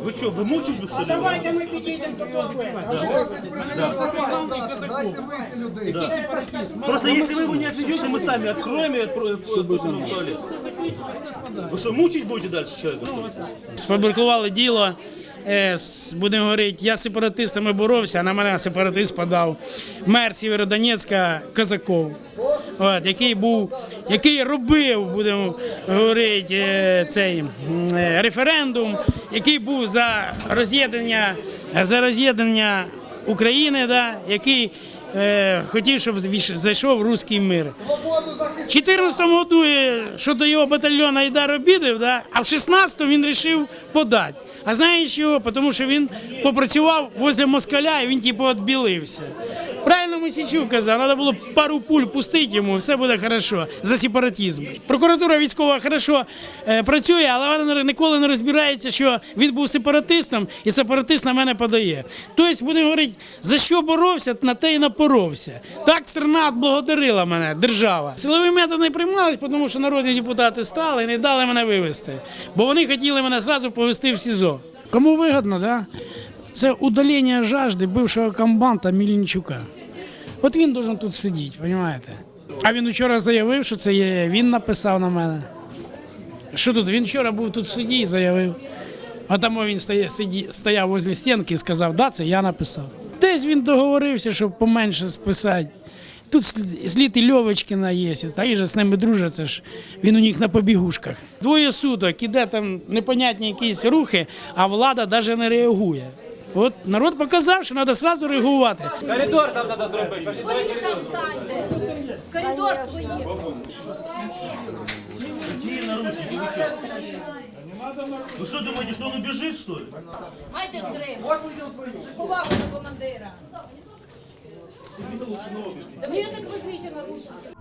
Вы что, вы мучите, что ли? Давайте ми підійдемо до туалету. Просить прийняти дайте вийти людей. Просто если вы его не отведете, мы сами откроем и отпро- пустим в туалет. Вы что, мучить будете дальше человека, что ли? сфабрикували діло. е, с- Будемо говорити, я з сепаратистами боровся, а на мене сепаратист подав мер Сєвєродонецька Казаков, от, який був, який робив, будемо говорити, е, цей е, референдум, який був за роз'єднання, за роз'єднання України, да, який е, хотів, щоб зайшов руський мир. В 14-му году е, що до його батальйону Айдар обідав, да? а в 16-му він вирішив подати. А знаєш чого? Тому що він попрацював возле москаля і він типу відбілився. Правильно Мосічук казав, треба було пару пуль пустити йому, все буде хорошо за сепаратизм. Прокуратура військова хорошо е, працює, але вона ніколи не розбирається, що він був сепаратистом, і сепаратист на мене подає. Тобто, будемо говорити, за що боровся, на те і напоровся. Так страна благодарила мене, держава. Силові методи не приймались, тому що народні депутати стали і не дали мене вивезти. Бо вони хотіли мене зразу повезти в СІЗО. Кому вигодно, да? Це удалення жажди бившого комбанта Мільничука. От він должен тут сидіти, розумієте? А він вчора заявив, що це є, він написав на мене. Що тут? Він вчора був тут в суді і заявив. А тому він стояв, стояв возле стінки і сказав, да, це я написав. Десь він договорився, щоб поменше списати. Тут слід і Льовочкіна є, та і же з ними дружаться ж. Він у них на побігушках. Двоє суток, іде там непонятні якісь рухи, а влада навіть не реагує. От народ показав, що треба одразу реагувати. Коридор там треба зробити. Свої там станьте. Коридор свої. Какие наручники? Вы что? Вы что думаете, что он убежит, что ли? Майте стриму. Повагу до командира. Вы так возьмите наручники.